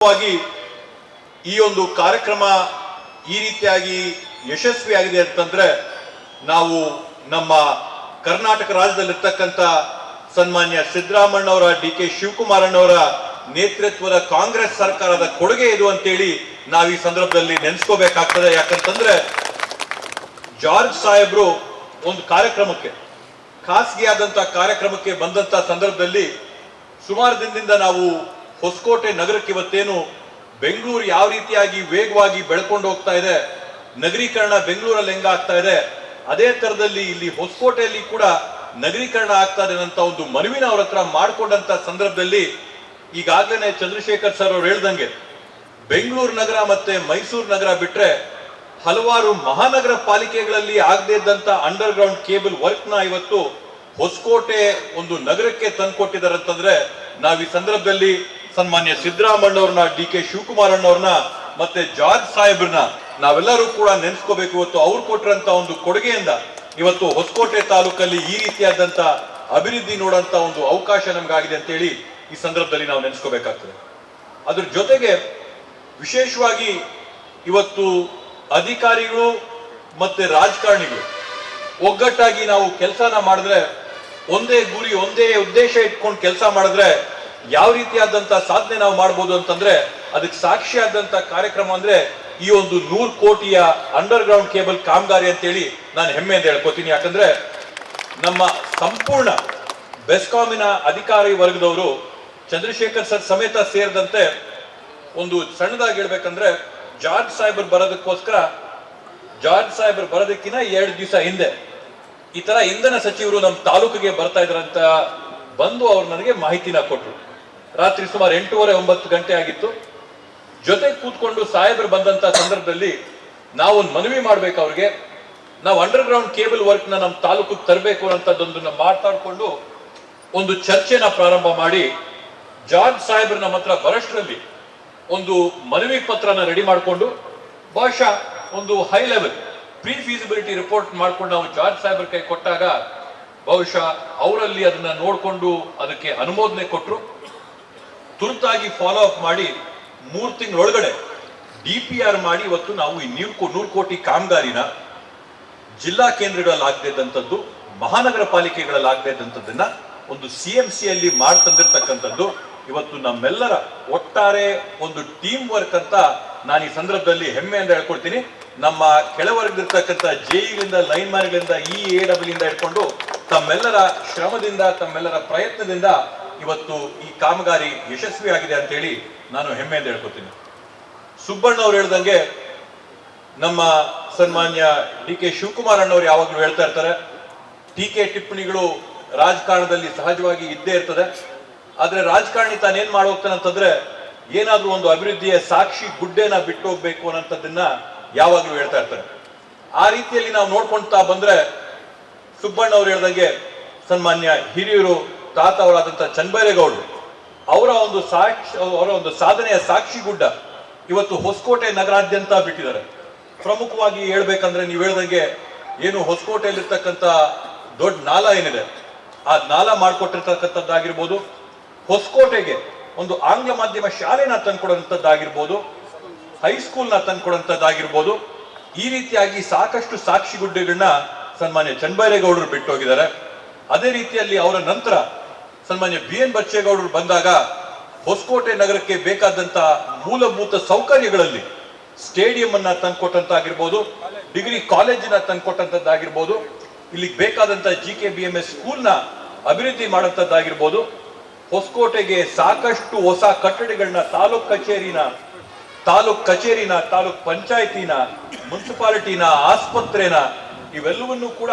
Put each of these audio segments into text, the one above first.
ವಾಗಿ ಈ ಒಂದು ಕಾರ್ಯಕ್ರಮ ಈ ರೀತಿಯಾಗಿ ಯಶಸ್ವಿಯಾಗಿದೆ ಅಂತಂದ್ರೆ ನಾವು ನಮ್ಮ ಕರ್ನಾಟಕ ರಾಜ್ಯದಲ್ಲಿರ್ತಕ್ಕಂಥ ಸನ್ಮಾನ್ಯ ಸಿದ್ದರಾಮಣ್ಣವರ ಡಿ ಕೆ ಶಿವಕುಮಾರಣ್ಣವರ ನೇತೃತ್ವದ ಕಾಂಗ್ರೆಸ್ ಸರ್ಕಾರದ ಕೊಡುಗೆ ಇದು ಅಂತೇಳಿ ನಾವು ಈ ಸಂದರ್ಭದಲ್ಲಿ ನೆನೆಸ್ಕೋಬೇಕಾಗ್ತದೆ. ಯಾಕಂತಂದ್ರೆ ಜಾರ್ಜ್ ಸಾಹೇಬ್ರು ಒಂದು ಕಾರ್ಯಕ್ರಮಕ್ಕೆ, ಖಾಸಗಿಯಾದಂಥ ಕಾರ್ಯಕ್ರಮಕ್ಕೆ ಬಂದಂತ ಸಂದರ್ಭದಲ್ಲಿ ಸುಮಾರು ದಿನದಿಂದ ನಾವು ಹೊಸಕೋಟೆ ನಗರಕ್ಕೆ ಇವತ್ತೇನು ಬೆಂಗಳೂರು ಯಾವ ರೀತಿಯಾಗಿ ವೇಗವಾಗಿ ಬೆಳ್ಕೊಂಡು ಹೋಗ್ತಾ ಇದೆ, ನಗರೀಕರಣ ಬೆಂಗಳೂರಲ್ಲಿ ಹೆಂಗಾಗ್ತಾ ಇದೆ, ಅದೇ ತರದಲ್ಲಿ ಇಲ್ಲಿ ಹೊಸಕೋಟೆಯಲ್ಲಿ ಕೂಡ ನಗರೀಕರಣ ಆಗ್ತಾ ಇದೆ ಅಂತ ಒಂದು ಮನವಿನ ಅವ್ರ ಹತ್ರ ಮಾಡಿಕೊಂಡಂತ ಸಂದರ್ಭದಲ್ಲಿ ಈಗಾಗಲೇ ಚಂದ್ರಶೇಖರ್ ಸರ್ ಅವ್ರು ಹೇಳ್ದಂಗೆ, ಬೆಂಗಳೂರು ನಗರ ಮತ್ತೆ ಮೈಸೂರು ನಗರ ಬಿಟ್ರೆ ಹಲವಾರು ಮಹಾನಗರ ಪಾಲಿಕೆಗಳಲ್ಲಿ ಆಗದೇ ಇದ್ದಂತ ಅಂಡರ್ ಗ್ರೌಂಡ್ ಕೇಬಲ್ ವರ್ಕ್ನ ಇವತ್ತು ಹೊಸಕೋಟೆ ಒಂದು ನಗರಕ್ಕೆ ತಂದ್ಕೊಟ್ಟಿದ್ದಾರೆ ಅಂತಂದ್ರೆ ನಾವು ಈ ಸಂದರ್ಭದಲ್ಲಿ ಸನ್ಮಾನ್ಯ ಸಿದ್ದರಾಮಣ್ಣವ್ರನ್ನ ಡಿ ಕೆ ಶಿವಕುಮಾರಣ್ಣವ್ರನ್ನ, ಮತ್ತೆ ಜಾರ್ಜ್ ಸಾಹೇಬ್ರನ್ನ ನಾವೆಲ್ಲರೂ ಕೂಡ ನೆನೆಸ್ಕೋಬೇಕು ಇವತ್ತು ಅವ್ರು ಕೊಟ್ಟಿರಂತ ಒಂದು ಕೊಡುಗೆಯಿಂದ ಇವತ್ತು ಹೊಸಕೋಟೆ ತಾಲೂಕಲ್ಲಿ ಈ ರೀತಿಯಾದಂತ ಅಭಿವೃದ್ಧಿ ನೋಡಂತ ಒಂದು ಅವಕಾಶ ನಮ್ಗಾಗಿದೆ ಅಂತೇಳಿ ಈ ಸಂದರ್ಭದಲ್ಲಿ ನಾವು ನೆನೆಸ್ಕೋಬೇಕಾಗ್ತದೆ. ಅದ್ರ ಜೊತೆಗೆ ವಿಶೇಷವಾಗಿ ಇವತ್ತು ಅಧಿಕಾರಿಗಳು ಮತ್ತೆ ರಾಜಕಾರಣಿಗಳು ಒಗ್ಗಟ್ಟಾಗಿ ನಾವು ಕೆಲಸನ ಮಾಡಿದ್ರೆ ಒಂದೇ ಗುರಿ, ಒಂದೇ ಉದ್ದೇಶ ಇಟ್ಕೊಂಡು ಕೆಲಸ ಮಾಡಿದ್ರೆ ಯಾವ ರೀತಿಯಾದಂತಹ ಸಾಧನೆ ನಾವು ಮಾಡ್ಬೋದು ಅಂತಂದ್ರೆ ಅದಕ್ಕೆ ಸಾಕ್ಷಿಯಾದಂತ ಕಾರ್ಯಕ್ರಮ ಅಂದ್ರೆ ಈ ಒಂದು ನೂರು ಕೋಟಿಯ ಅಂಡರ್ ಗ್ರೌಂಡ್ ಕೇಬಲ್ ಕಾಮಗಾರಿ ಅಂತೇಳಿ ನಾನು ಹೆಮ್ಮೆಯಿಂದ ಹೇಳ್ಕೊತೀನಿ. ಯಾಕಂದ್ರೆ ನಮ್ಮ ಸಂಪೂರ್ಣ ಬೆಸ್ಕಾಮಿನ ಅಧಿಕಾರಿ ವರ್ಗದವರು ಚಂದ್ರಶೇಖರ್ ಸರ್ ಸಮೇತ ಸೇರಿದಂತೆ ಒಂದು ಸಣ್ಣದಾಗಿ ಹೇಳ್ಬೇಕಂದ್ರೆ ಜಾರ್ಜ್ ಸಾಹೇಬರ್ ಬರೋದಕ್ಕೋಸ್ಕರ ಜಾರ್ಜ್ ಸಾಹೇಬರ್ ಬರೋದಕ್ಕಿಂತ ಎರಡು ದಿವಸ ಹಿಂದೆ ಈ ತರ ಇಂಧನ ಸಚಿವರು ನಮ್ಮ ತಾಲೂಕಿಗೆ ಬರ್ತಾ ಇದ್ರಂತ ಬಂದು ಅವ್ರು ನನಗೆ ಮಾಹಿತಿನ ಕೊಟ್ರು. ರಾತ್ರಿ ಸುಮಾರು ಎಂಟೂವರೆ, ಒಂಬತ್ತು ಗಂಟೆ ಆಗಿತ್ತು. ಜೊತೆ ಕೂತ್ಕೊಂಡು ಸಾಹೇಬರು ಬಂದಂತ ಸಂದರ್ಭದಲ್ಲಿ ನಾವು ಒಂದು ಮನವಿ ಮಾಡ್ಬೇಕು ಅವ್ರಿಗೆ. ನಾವು ಅಂಡರ್ ಗ್ರೌಂಡ್ ಕೇಬಲ್ ವರ್ಕ್ನ ನಮ್ಮ ತಾಲೂಕು ತರಬೇಕು ಅಂತದೊಂದನ್ನ ಮಾತಾಡ್ಕೊಂಡು ಒಂದು ಚರ್ಚೆನ ಪ್ರಾರಂಭ ಮಾಡಿ ಜಾರ್ಜ್ ಸಾಹೇಬ್ರ ನಮ್ಮ ಹತ್ರ ಬರಷ್ಟರಲ್ಲಿ ಒಂದು ಮನವಿ ಪತ್ರನ ರೆಡಿ ಮಾಡಿಕೊಂಡು ಬಹುಶಃ ಒಂದು high level pre feasibility report ಮಾಡ್ಕೊಂಡು ನಾವು ಜಾರ್ಜ್ ಸಾಹೇಬರ್ ಕೈ ಕೊಟ್ಟಾಗ ಬಹುಶಃ ಅವರಲ್ಲಿ ಅದನ್ನ ನೋಡಿಕೊಂಡು ಅದಕ್ಕೆ ಅನುಮೋದನೆ ಕೊಟ್ಟರು ತುರ್ತಾಗಿ ಫಾಲೋ ಅಪ್ ಮಾಡಿ ಮೂರು ತಿಂಗಳೊಳಗಡೆ ಡಿ ಪಿ ಆರ್ ಮಾಡಿ ಇವತ್ತು ನಾವು ಈ ನೂರು ನೂರು ಕೋಟಿ ಕಾಮಗಾರಿನ ಜಿಲ್ಲಾ ಕೇಂದ್ರಗಳಲ್ಲಿ ಆಗದಿದ್ದಂಥದ್ದು ಮಹಾನಗರ ಪಾಲಿಕೆಗಳಲ್ಲಿ ಆಗದಿದ್ದಂಥದ್ದನ್ನ ಒಂದು ಸಿ ಎಂ ಸಿಯಲ್ಲಿ ಮಾಡ್ತಂದಿರ್ತಕ್ಕಂಥದ್ದು ಇವತ್ತು ನಮ್ಮೆಲ್ಲರ ಒಟ್ಟಾರೆ ಒಂದು ಟೀಮ್ ವರ್ಕ್ ಅಂತ ನಾನು ಈ ಸಂದರ್ಭದಲ್ಲಿ ಹೆಮ್ಮೆ ಅಂತ ಹೇಳ್ಕೊಡ್ತೀನಿ. ನಮ್ಮ ಕೆಳವರ್ಗದಿರ್ತಕ್ಕಂಥ ಜೆಇಗಳಿಂದ ಲೈನ್ ಮ್ಯಾನ್ಗಳಿಂದ ಇ ಎ ಡಬ್ಲ್ಯೂ ಇಂದ ಹಿಡ್ಕೊಂಡು ತಮ್ಮೆಲ್ಲರ ಶ್ರಮದಿಂದ, ತಮ್ಮೆಲ್ಲರ ಪ್ರಯತ್ನದಿಂದ ಇವತ್ತು ಈ ಕಾಮಗಾರಿ ಯಶಸ್ವಿ ಆಗಿದೆ ಅಂತ ಹೇಳಿ ನಾನು ಹೆಮ್ಮೆಯಿಂದ ಹೇಳ್ಕೊತೀನಿ. ಸುಬ್ಬಣ್ಣ ಅವ್ರು ಹೇಳ್ದಂಗೆ ನಮ್ಮ ಸನ್ಮಾನ್ಯ ಡಿ ಕೆ ಶಿವಕುಮಾರ್ ಅಣ್ಣವ್ರು ಯಾವಾಗಲೂ ಹೇಳ್ತಾ ಇರ್ತಾರೆ ಟೀಕೆ ಟಿಪ್ಪಣಿಗಳು ರಾಜಕಾರಣದಲ್ಲಿ ಸಹಜವಾಗಿ ಇದ್ದೇ ಇರ್ತದೆ. ಆದರೆ ರಾಜಕಾರಣಿ ತಾನೇನ್ ಮಾಡೋಗ್ತಾನೆ ಅಂತಂದ್ರೆ ಏನಾದ್ರೂ ಒಂದು ಅಭಿವೃದ್ಧಿಯ ಸಾಕ್ಷಿ ಗುಡ್ಡೆನ ಬಿಟ್ಟು ಹೋಗ್ಬೇಕು ಅನ್ನೋಂಥದ್ದನ್ನ ಯಾವಾಗಲೂ ಹೇಳ್ತಾ ಇರ್ತಾರೆ. ಆ ರೀತಿಯಲ್ಲಿ ನಾವು ನೋಡ್ಕೊಳ್ತಾ ಬಂದ್ರೆ ಸುಬ್ಬಣ್ಣ ಅವ್ರು ಹೇಳ್ದಂಗೆ ಸನ್ಮಾನ್ಯ ಹಿರಿಯರು ತಾತ ಅವರಾದಂಥ ಚನ್ಬೈರೇಗೌಡರು ಅವರ ಒಂದು ಸಾಕ್ಷಿ, ಅವರ ಒಂದು ಸಾಧನೆಯ ಸಾಕ್ಷಿ ಗುಡ್ಡ ಇವತ್ತು ಹೊಸಕೋಟೆ ನಗರಾದ್ಯಂತ ಬಿಟ್ಟಿದ್ದಾರೆ. ಪ್ರಮುಖವಾಗಿ ಹೇಳ್ಬೇಕಂದ್ರೆ ನೀವು ಹೇಳ್ದಂಗೆ ಏನು ಹೊಸಕೋಟೆಯಲ್ಲಿರ್ತಕ್ಕಂಥ ದೊಡ್ಡ ನಾಲ ಏನಿದೆ, ಆ ನಾಲ ಮಾಡಿಕೊಟ್ಟಿರ್ತಕ್ಕಂಥದ್ದಾಗಿರ್ಬೋದು, ಹೊಸಕೋಟೆಗೆ ಒಂದು ಆಂಗ್ಲ ಮಾಧ್ಯಮ ಶಾಲೆನ ತಂದುಕೊಡುವಂಥದ್ದಾಗಿರ್ಬೋದು ಹೈಸ್ಕೂಲ್ನ ತಂದುಕೊಡುವಂಥದ್ದಾಗಿರ್ಬೋದು ಈ ರೀತಿಯಾಗಿ ಸಾಕಷ್ಟು ಸಾಕ್ಷಿ ಗುಡ್ಡೆಗಳನ್ನ ಸನ್ಮಾನ್ಯ ಚನ್ಬೈರೇಗೌಡರು ಬಿಟ್ಟು ಹೋಗಿದ್ದಾರೆ ಅದೇ ರೀತಿಯಲ್ಲಿ ಅವರ ನಂತರ ಸನ್ಮಾನ್ಯ ಬಿ ಎನ್ ಬಚ್ಚೇಗೌಡರು ಬಂದಾಗ ಹೊಸಕೋಟೆ ನಗರಕ್ಕೆ ಬೇಕಾದಂತ ಮೂಲಭೂತ ಸೌಕರ್ಯಗಳಲ್ಲಿ ಸ್ಟೇಡಿಯಂ ಅನ್ನ ತಂದ್ಕೊಟ್ಟಂತಾಗಿರ್ಬೋದು, ಡಿಗ್ರಿ ಕಾಲೇಜಿನ ತಂದ್ಕೊಟ್ಟಂತದ್ದಾಗಿರ್ಬೋದು, ಇಲ್ಲಿಗೆ ಬೇಕಾದಂತ G K B M S ಸ್ಕೂಲ್ನ ಅಭಿವೃದ್ಧಿ ಮಾಡಂತದ್ದಾಗಿರ್ಬೋದು ಹೊಸಕೋಟೆಗೆ ಸಾಕಷ್ಟು ಹೊಸ ಕಟ್ಟಡಗಳನ್ನ, ತಾಲೂಕ್ ಕಚೇರಿನ ತಾಲೂಕ್ ಕಚೇರಿನ, ತಾಲೂಕ್ ಪಂಚಾಯತಿನ, ಮುನ್ಸಿಪಾಲಿಟಿನ, ಆಸ್ಪತ್ರೆನ, ಇವೆಲ್ಲವನ್ನೂ ಕೂಡ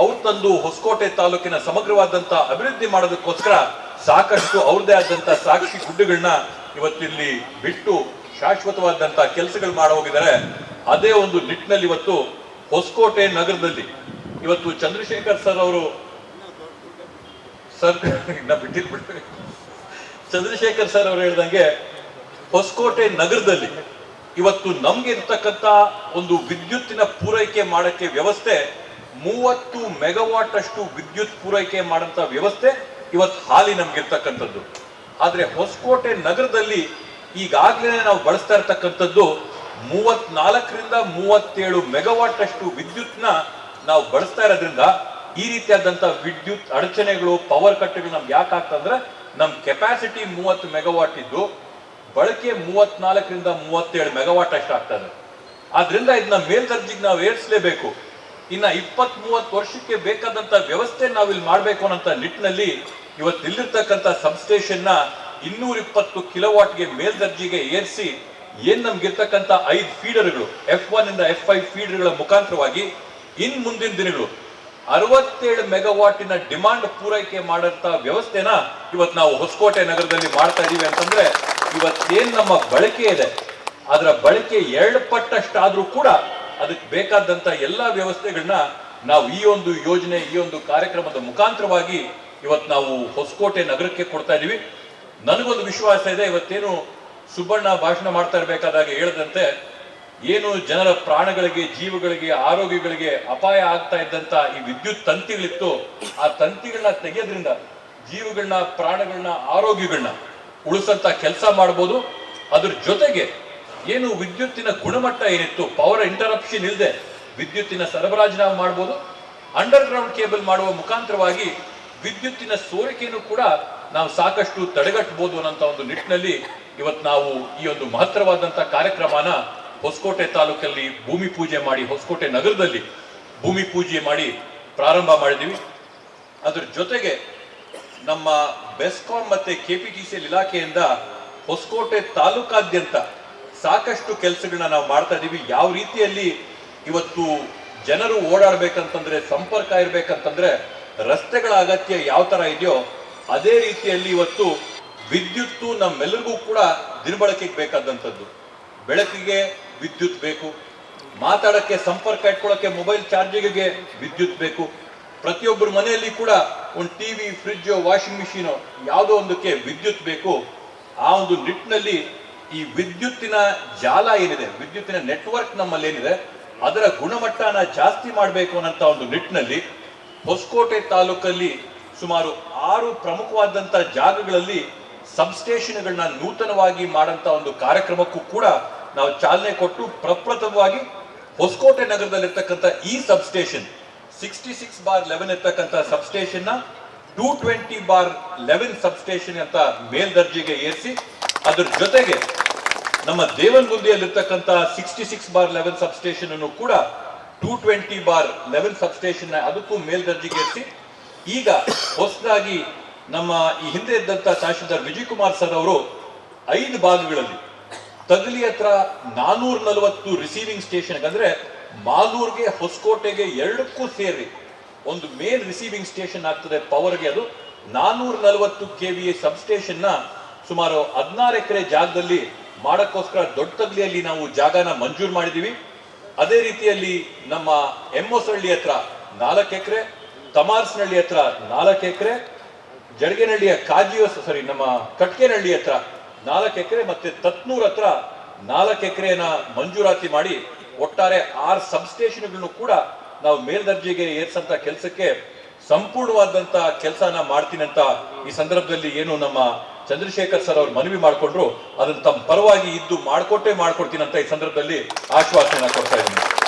ಅವ್ರು ತಂದು ಹೊಸಕೋಟೆ ತಾಲೂಕಿನ ಸಮಗ್ರವಾದಂತ ಅಭಿವೃದ್ಧಿ ಮಾಡೋದಕ್ಕೋಸ್ಕರ ಸಾಕಷ್ಟು ಅವ್ರದೇ ಆದಂತ ಸಾಕ್ಷಿ ಗುಡ್ಡುಗಳನ್ನ ಇವತ್ತಿಲ್ಲಿ ಬಿಟ್ಟು ಶಾಶ್ವತವಾದಂತ ಕೆಲಸಗಳು ಮಾಡ ಹೋಗಿದ್ದಾರೆ. ಅದೇ ಒಂದು ನಿಟ್ಟಿನಲ್ಲಿ ಇವತ್ತು ಹೊಸಕೋಟೆ ನಗರದಲ್ಲಿ ಇವತ್ತು ಚಂದ್ರಶೇಖರ್ ಸರ್ ಅವರು ಸರ್, ಇನ್ನ ಬಿಟ್ಟಿರ್ಬಿಡ್ತೀನಿ ಚಂದ್ರಶೇಖರ್ ಸರ್ ಅವರು ಹೇಳ್ದಂಗೆ ಹೊಸಕೋಟೆ ನಗರದಲ್ಲಿ ಇವತ್ತು ನಮ್ಗೆ ಇರ್ತಕ್ಕಂಥ ಒಂದು ವಿದ್ಯುತ್ತಿನ ಪೂರೈಕೆ ಮಾಡಕ್ಕೆ ವ್ಯವಸ್ಥೆ ಮೂವತ್ತು ಮೆಗಾವಾಟ್ ಅಷ್ಟು ವಿದ್ಯುತ್ ಪೂರೈಕೆ ಮಾಡಂತ ವ್ಯವಸ್ಥೆ ಇವತ್ತು ಹಾಲಿ ನಮ್ಗೆ ಇರ್ತಕ್ಕಂಥದ್ದು ಆದ್ರೆ ಹೊಸಕೋಟೆ ನಗರದಲ್ಲಿ ಈಗಾಗಲೇ ನಾವು ಬಳಸ್ತಾ ಇರ್ತಕ್ಕಂಥದ್ದು ಮೂವತ್ನಾಲ್ಕರಿಂದ ಮೂವತ್ತೇಳು ಮೆಗಾವಾಟ್ ಅಷ್ಟು ವಿದ್ಯುತ್ನ ನಾವು ಬಳಸ್ತಾ ಇರೋದ್ರಿಂದ ಈ ರೀತಿಯಾದಂತ ವಿದ್ಯುತ್ ಅಡಚಣೆಗಳು ಪವರ್ ಕಟ್ಗಳು ನಮ್ಗೆ ಯಾಕೆ ಆಗ್ತಂದ್ರೆ ನಮ್ ಕೆಪಾಸಿಟಿ ಮೂವತ್ತು ಮೆಗಾವಾಟ್ ಇದ್ದು ಬಳಕೆ ಮೂವತ್ನಾಲ್ಕರಿಂದ ಮೂವತ್ತೇಳು ಮೆಗಾವಾಟ್ ಅಷ್ಟು ಆಗ್ತದೆ. ಆದ್ರಿಂದ ಇದನ್ನ ಮೇಲ್ದರ್ಜೆಗೆ ನಾವು ಏರಿಸಲೇಬೇಕು. ಇನ್ನ ಇಪ್ಪತ್ ಮೂವತ್ತು ವರ್ಷಕ್ಕೆ ಬೇಕಾದಂತ ವ್ಯವಸ್ಥೆ ನಾವು ಇಲ್ಲಿ ಮಾಡ್ಬೇಕು ಅನ್ನೋ ನಿಟ್ಟಿನಲ್ಲಿ ಇವತ್ತು ಇಲ್ಲಿರ್ತಕ್ಕಂಥ ಸಬ್ಸ್ಟೇಷನ್ನ ಇನ್ನೂರ ಇಪ್ಪತ್ತು ಕಿಲೋವಾಟ್ಗೆ ಮೇಲ್ದರ್ಜೆಗೆ ಏರಿಸಿ, ಏನ್ ನಮ್ಗಿರ್ತಕ್ಕಂಥ ಐದು ಫೀಡರ್ಗಳು ಎಫ್ ಒನ್ ಇಂದ ಎಫ್ ಐ ಫೀಡರ್ಗಳ ಮುಖಾಂತರವಾಗಿ ಇನ್ ಮುಂದಿನ ದಿನಗಳು ಅರವತ್ತೇಳು ಮೆಗಾವಾಟಿನ ಡಿಮಾಂಡ್ ಪೂರೈಕೆ ಮಾಡಂತ ವ್ಯವಸ್ಥೆನ ಇವತ್ತು ನಾವು ಹೊಸಕೋಟೆ ನಗರದಲ್ಲಿ ಮಾಡ್ತಾ ಇದೀವಿ ಅಂತಂದ್ರೆ ಇವತ್ತೇನ್ ನಮ್ಮ ಬಳಕೆ ಇದೆ. ಅದರ ಬಳಕೆ ಎರಡು ಪಟ್ಟಷ್ಟಾದ್ರೂ ಕೂಡ ಅದಕ್ಕೆ ಬೇಕಾದಂಥ ಎಲ್ಲ ವ್ಯವಸ್ಥೆಗಳನ್ನ ನಾವು ಈ ಒಂದು ಯೋಜನೆ, ಈ ಒಂದು ಕಾರ್ಯಕ್ರಮದ ಮುಖಾಂತರವಾಗಿ ಇವತ್ತು ನಾವು ಹೊಸಕೋಟೆ ನಗರಕ್ಕೆ ಕೊಡ್ತಾ ಇದೀವಿ. ನನಗೊಂದು ವಿಶ್ವಾಸ ಇದೆ, ಇವತ್ತೇನು ಸುಬ್ಬಣ್ಣ ಭಾಷಣ ಮಾಡ್ತಾ ಇರಬೇಕಾದಾಗ ಹೇಳದಂತೆ ಏನು ಜನರ ಪ್ರಾಣಗಳಿಗೆ, ಜೀವಗಳಿಗೆ, ಆರೋಗ್ಯಗಳಿಗೆ ಅಪಾಯ ಆಗ್ತಾ ಇದ್ದಂತ ಈ ವಿದ್ಯುತ್ ತಂತಿಗಳಿತ್ತು. ಆ ತಂತಿಗಳನ್ನ ತೆಗೆಯೋದ್ರಿಂದ ಜೀವಗಳನ್ನ, ಪ್ರಾಣಗಳನ್ನ, ಆರೋಗ್ಯಗಳನ್ನ ಉಳಿಸಂತ ಕೆಲಸ ಮಾಡ್ಬೋದು. ಅದ್ರ ಜೊತೆಗೆ ಏನು ವಿದ್ಯುತ್ತಿನ ಗುಣಮಟ್ಟ ಏನಿತ್ತು? ಪವರ್ ಇಂಟರಪ್ಷನ್ ಇಲ್ಲದೆ ವಿದ್ಯುತ್ತಿನ ಸರಬರಾಜು ನಾವು ಮಾಡ್ಬೋದು. ಅಂಡರ್ ಗ್ರೌಂಡ್ ಕೇಬಲ್ ಮಾಡುವ ಮುಖಾಂತರವಾಗಿ ವಿದ್ಯುತ್ತಿನ ಸೋರಿಕೆಯನ್ನು ಕೂಡ ನಾವು ಸಾಕಷ್ಟು ತಡೆಗಟ್ಟಬಹುದು ಅನ್ನೋಂಥ ಒಂದು ನಿಟ್ಟಿನಲ್ಲಿ ಇವತ್ತು ನಾವು ಈ ಒಂದು ಮಹತ್ತರವಾದಂಥ ಕಾರ್ಯಕ್ರಮನ ಹೊಸಕೋಟೆ ತಾಲೂಕಲ್ಲಿ ಭೂಮಿ ಪೂಜೆ ಮಾಡಿ, ಹೊಸಕೋಟೆ ನಗರದಲ್ಲಿ ಭೂಮಿ ಪೂಜೆ ಮಾಡಿ ಪ್ರಾರಂಭ ಮಾಡಿದ್ದೀವಿ. ಅದರ ಜೊತೆಗೆ ನಮ್ಮ ಬೆಸ್ಕಾಂ ಮತ್ತು ಕೆ ಪಿ ಮತ್ತೆ ಸಿ ಇಲಾಖೆಯಿಂದ ಹೊಸಕೋಟೆ ತಾಲೂಕಾದ್ಯಂತ ಸಾಕಷ್ಟು ಕೆಲಸಗಳನ್ನ ನಾವು ಮಾಡ್ತಾ ಇದೀವಿ. ಯಾವ ರೀತಿಯಲ್ಲಿ ಇವತ್ತು ಜನರು ಓಡಾಡ್ಬೇಕಂತಂದ್ರೆ, ಸಂಪರ್ಕ ಇರಬೇಕಂತಂದ್ರೆ, ರಸ್ತೆಗಳ ಅಗತ್ಯ ಯಾವ ತರ ಇದೆಯೋ ಅದೇ ರೀತಿಯಲ್ಲಿ ಇವತ್ತು ವಿದ್ಯುತ್ತು ನಮ್ಮೆಲ್ಲರಿಗೂ ಕೂಡ ದಿನಬಳಕೆಗೆ ಬೇಕಾದಂಥದ್ದು. ಬೆಳಕಿಗೆ ವಿದ್ಯುತ್ ಬೇಕು. ಮಾತಾಡಕ್ಕೆ, ಸಂಪರ್ಕ ಇಟ್ಕೊಳ್ಳೋಕೆ ಮೊಬೈಲ್ ಚಾರ್ಜಿಂಗ್ಗೆ ವಿದ್ಯುತ್ ಬೇಕು. ಪ್ರತಿಯೊಬ್ಬರ ಮನೆಯಲ್ಲಿ ಕೂಡ ಒಂದು T V, fridge, washing machine ಯಾವುದೋ ಒಂದಕ್ಕೆ ವಿದ್ಯುತ್ ಬೇಕು. ಆ ಒಂದು ನಿಟ್ಟಿನಲ್ಲಿ ಈ ವಿದ್ಯುತ್ತಿನ ಜಾಲ ಏನಿದೆ, ವಿದ್ಯುತ್ತಿನ ನೆಟ್ವರ್ಕ್ ನಮ್ಮಲ್ಲಿ ಏನಿದೆ ಅದರ ಗುಣಮಟ್ಟನ ಜಾಸ್ತಿ ಮಾಡಬೇಕು ಅನ್ನೋಂಥ ಒಂದು ನಿಟ್ಟಿನಲ್ಲಿ ಹೊಸಕೋಟೆ ತಾಲೂಕಲ್ಲಿ ಸುಮಾರು ಆರು ಪ್ರಮುಖವಾದಂಥ ಜಾಗಗಳಲ್ಲಿ ಸಬ್ಸ್ಟೇಷನ್ಗಳನ್ನ ನೂತನವಾಗಿ ಮಾಡಂತ ಒಂದು ಕಾರ್ಯಕ್ರಮಕ್ಕೂ ಕೂಡ ನಾವು ಚಾಲನೆ ಕೊಟ್ಟು ಪ್ರಪ್ರಥಮವಾಗಿ ಹೊಸಕೋಟೆ ನಗರದಲ್ಲಿರ್ತಕ್ಕಂಥ ಈ substation, sixty six bar eleven ಇರ್ತಕ್ಕಂಥ ಸಬ್ಸ್ಟೇಷನ್ನ two twenty bar eleven substation ಅಂತ ಮೇಲ್ದರ್ಜೆಗೆ ಏರಿಸಿ ಅದ್ರ ಜೊತೆಗೆ ನಮ್ಮ ದೇವನಗುಂದಿಯಲ್ಲಿರ್ತಕ್ಕಂಥ sixty six bar eleven substation ಅನ್ನು ಕೂಡ two twenty bar eleven substation ಅದಕ್ಕೂ ಮೇಲ್ದರ್ಜೆಗೇರಿಸಿ ಈಗ ಹೊಸದಾಗಿ ನಮ್ಮ ಈ ಹಿಂದೆ ಇದ್ದಂತ ತಹಶೀಲ್ದಾರ್ ವಿಜಯ್ ಕುಮಾರ್ ಸರ್ ಅವರು ಐದು ಭಾಗಗಳಲ್ಲಿ ತಗಲಿ ಹತ್ರ ನಾನೂರ ನಲವತ್ತು ರಿಸೀವಿಂಗ್ ಸ್ಟೇಷನ್ ಅಂದ್ರೆ ಮಾಲೂರ್ಗೆ, ಹೊಸಕೋಟೆಗೆ ಎರಡಕ್ಕೂ ಸೇರಿ ಒಂದು ಮೇನ್ ರಿಸೀವಿಂಗ್ ಸ್ಟೇಷನ್ ಆಗ್ತದೆ ಪವರ್ಗೆ ಅದು ನಾನೂರ ನಲವತ್ತು ಕೆ ವಿ ಸಬ್ಸ್ಟೇಷನ್ನ ಸುಮಾರು ಹದಿನಾರು ಎಕರೆ ಜಾಗದಲ್ಲಿ ಮಾಡೋಕ್ಕೋಸ್ಕರ ದೊಡ್ಡ ತಗ್ಲಿಯಲ್ಲಿ ನಾವು ಜಾಗನ ಮಂಜೂರು ಮಾಡಿದ್ದೀವಿ. ಅದೇ ರೀತಿಯಲ್ಲಿ ನಮ್ಮ ಎಮ್ಮೊಸಳ್ಳಿ ಹತ್ರ ನಾಲ್ಕು ಎಕರೆ ತಮಾರ್ಸ್ನಹಳ್ಳಿ ಹತ್ರ ನಾಲ್ಕು ಎಕರೆ, ಜಡಗೇನಹಳ್ಳಿಯ ಕಾಜಿಯೋ ಸಾರಿ ನಮ್ಮ ಕಟ್ಕೇನಹಳ್ಳಿ ಹತ್ರ ನಾಲ್ಕು ಎಕರೆ ಮತ್ತೆ ತತ್ನೂರ್ ಹತ್ರ ನಾಲ್ಕು ಎಕರೆನ ಮಂಜೂರಾತಿ ಮಾಡಿ ಒಟ್ಟಾರೆ ಆರು ಸಬ್ಸ್ಟೇಷನ್ಗಳನ್ನು ಕೂಡ ನಾವು ಮೇಲ್ದರ್ಜೆಗೆ ಏರ್ಸಂತ ಕೆಲಸಕ್ಕೆ ಸಂಪೂರ್ಣವಾದಂತ ಕೆಲಸನ ಮಾಡ್ತೀನಿ ಅಂತ ಈ ಸಂದರ್ಭದಲ್ಲಿ ಏನು ನಮ್ಮ ಚಂದ್ರಶೇಖರ್ ಸರ್ ಅವ್ರು ಮನವಿ ಮಾಡಿಕೊಂಡ್ರು, ಅದನ್ನು ತಮ್ಮ ಪರವಾಗಿ ಇದ್ದು ಮಾಡ್ಕೊಟ್ಟೆ ಮಾಡ್ಕೊಡ್ತೀನಿ ಅಂತ ಈ ಸಂದರ್ಭದಲ್ಲಿ ಆಶ್ವಾಸನೆ ಕೊಡ್ತಾ ಇದ್ದೀನಿ.